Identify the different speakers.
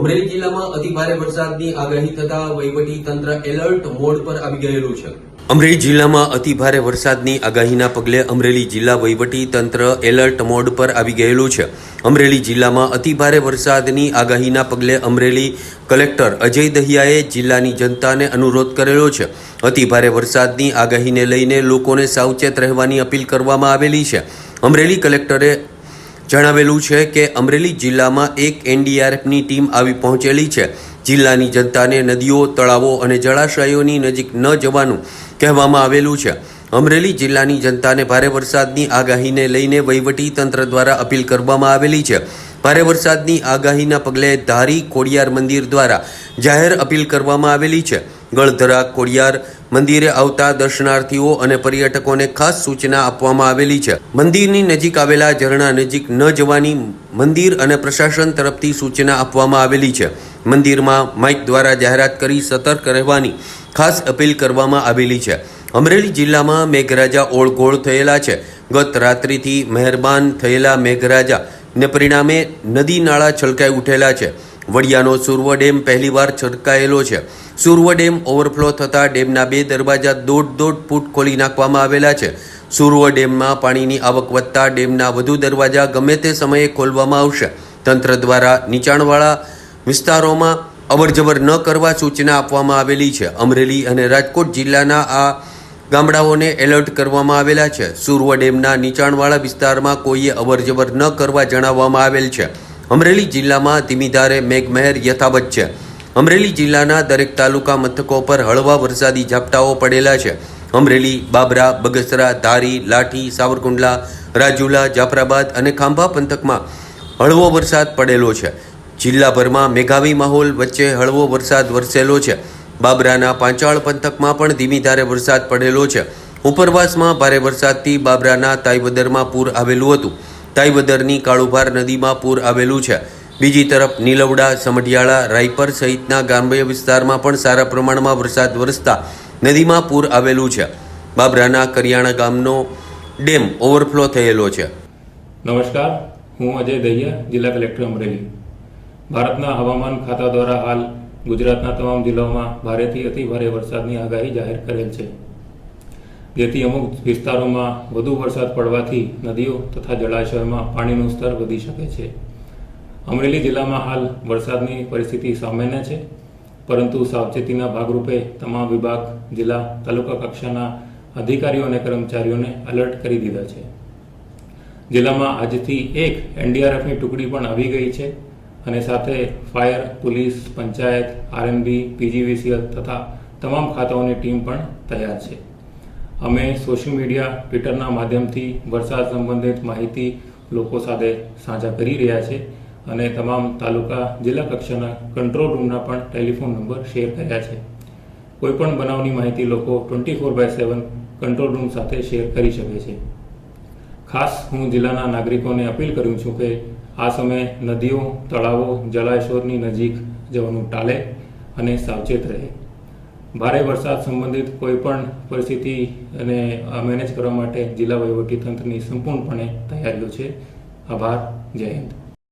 Speaker 1: અમરેલી જિલ્લામાં અતિભારે વરસાદની આગાહી થતા વહીવટી તંત્ર એલર્ટ મોડ પર આવી ગયેલું છે. અમરેલી જિલ્લામાં અતિભારે વરસાદની આગાહીના પગલે અમરેલી જિલ્લા વહીવટી તંત્ર એલર્ટ મોડ પર આવી ગયેલું છે. અમરેલી જિલ્લામાં અતિભારે વરસાદની આગાહીના પગલે અમરેલી કલેક્ટર અજય દહિયાએ જિલ્લાની જનતાને અનુરોધ કરેલો છે. અતિભારે વરસાદની આગાહીને લઈને લોકોને સાવચેત રહેવાની અપીલ કરવામાં આવેલી છે. અમરેલી કલેક્ટરે જણાવેલું છે કે અમરેલી જિલ્લામાં એક એનડીઆરએફની ટીમ આવી પહોંચેલી છે. જિલ્લાની જનતાને નદીઓ, તળાવો અને જળાશયોની નજીક ન જવાનું કહેવામાં આવેલું છે. અમરેલી જિલ્લાની જનતાને ભારે વરસાદની આગાહીને લઈને વહીવટી તંત્ર દ્વારા અપીલ કરવામાં આવેલી છે. ભારે વરસાદની આગાહીના પગલે ધારી કોડિયાર મંદિર દ્વારા જાહેર અપીલ કરવામાં આવેલી છે. ગળધરા કોડિયાર મંદિરે આવતા દર્શનાર્થીઓ અને પર્યટકોને ખાસ સૂચના આપવામાં આવેલી છે. મંદિરની નજીક આવેલા ઝરણા નજીક ન જવાની મંદિર અને પ્રશાસન તરફથી સૂચના આપવામાં આવેલી છે. મંદિરમાં માઇક દ્વારા જાહેરાત કરી સતર્ક રહેવાની ખાસ અપીલ કરવામાં આવેલી છે. અમરેલી જિલ્લામાં મેઘરાજા ઓળઘોળ થયેલા છે. ગત રાત્રિથી મહેરબાન થયેલા મેઘરાજા ને પરિણામે નદી નાળા છલકાઈ ઉઠેલા છે. વડિયાનો સુરવ ડેમ પહેલીવાર છલકાયેલો છે. સુરવ ડેમ ઓવરફ્લો થતાં ડેમના બે દરવાજા દોઢ દોઢ ફૂટ ખોલી નાખવામાં આવેલા છે. સુરવ ડેમમાં પાણીની આવક વધતા ડેમના વધુ દરવાજા ગમે તે સમયે ખોલવામાં આવશે. તંત્ર દ્વારા નીચાણવાળા વિસ્તારોમાં અવરજવર ન કરવા સૂચના આપવામાં આવેલી છે. અમરેલી અને રાજકોટ જિલ્લાના આ ગામડાઓને એલર્ટ કરવામાં આવેલા છે. સુરવ ડેમના નીચાણવાળા વિસ્તારમાં કોઈએ અવરજવર ન કરવા જણાવવામાં આવેલ છે. અમરેલી જિલ્લામાં ધીમી ધારે મેઘમહેર યથાવત છે. અમરેલી જિલ્લાના દરેક તાલુકા મથકો પર હળવા વરસાદી ઝાપટાઓ પડેલા છે. અમરેલી, બાબરા, બગસરા, ધારી, લાઠી, સાવરકુંડલા, રાજુલા, જાફરાબાદ અને ખાંભા પંથકમાં હળવો વરસાદ પડેલો છે. જિલ્લાભરમાં મેઘાવી માહોલ વચ્ચે હળવો વરસાદ વરસેલો છે. બાબરાના પાંચાળ પંથકમાં પણ ધીમી ધારે વરસાદ પડેલો છે. ઉપરવાસમાં ભારે વરસાદથી બાબરાના તાઈવદરમાં પૂર આવેલું હતું. તાઈવદરની કાળુભાર નદીમાં પૂર આવેલું છે. બીજી તરફ નીલવડા, સમઢિયાળા, રાયપર સહિતના ગ્રામ્ય વિસ્તારમાં પણ સારા પ્રમાણમાં વરસાદ વરસતા નદીમાં પૂર આવેલું છે. બાબરાના કરિયાણા ગામનો ડેમ ઓવરફ્લો થયેલો છે.
Speaker 2: નમસ્કાર, હું અજય દહિયા જિલ્લા કલેક્ટર અમરેલી. ભારતના હવામાન ખાતા દ્વારા હાલ ગુજરાતના તમામ જિલ્લાઓમાં ભારેથી અતિ ભારે વરસાદની આગાહી જાહેર કરેલ છે. જેથી અમુક વિસ્તારોમાં વધુ વરસાદ પડવાથી નદીઓ તથા જળાશયોમાં પાણીનું સ્તર વધી શકે છે. અમરેલી જિલ્લામાં હાલ વરસાદની પરિસ્થિતિ સામાન્ય છે, પરંતુ સાવચેતીના ભાગરૂપે તમામ વિભાગ, જિલ્લા, તાલુકા કક્ષાના અધિકારીઓ અને કર્મચારીઓને એલર્ટ કરી દીધા છે. જિલ્લામાં આજથી એક એનડીઆરએફની ટુકડી પણ આવી ગઈ છે અને સાથે fire, police, panchayat RMB PGVCL તથા તમામ ખાતાઓની ટીમ પણ તૈયાર છે. અમે સોશિયલ મીડિયા, ટ્વિટરના માધ્યમથી વરસાદ સંબંધિત માહિતી લોકો સાથે સાझા કરી રહ્યા છે અને તમામ તાલુકા, જિલ્લા કક્ષાના કંટ્રોલ રૂમના પણ ટેલિફોન નંબર શેર કર્યા છે. કોઈપણ બનાવની માહિતી લોકો twenty four by seven control room સાથે શેર કરી શકે છે. ખાસ હું જિલ્લાના નાગરિકોને અપીલ કરું છું કે આ સમયે નદીઓ, તળાવો જળાશયોની નજીક જવાનું ટાળે અને સાવચેત રહે. ભારે વરસાદ સંબંધિત કોઈ પણ પરિસ્થિતિ અને મેનેજ કરવા માટે જિલ્લા વહીવટી તંત્રની સંપૂર્ણપણે તૈયારીઓ છે. આભાર. જય હિન્દ.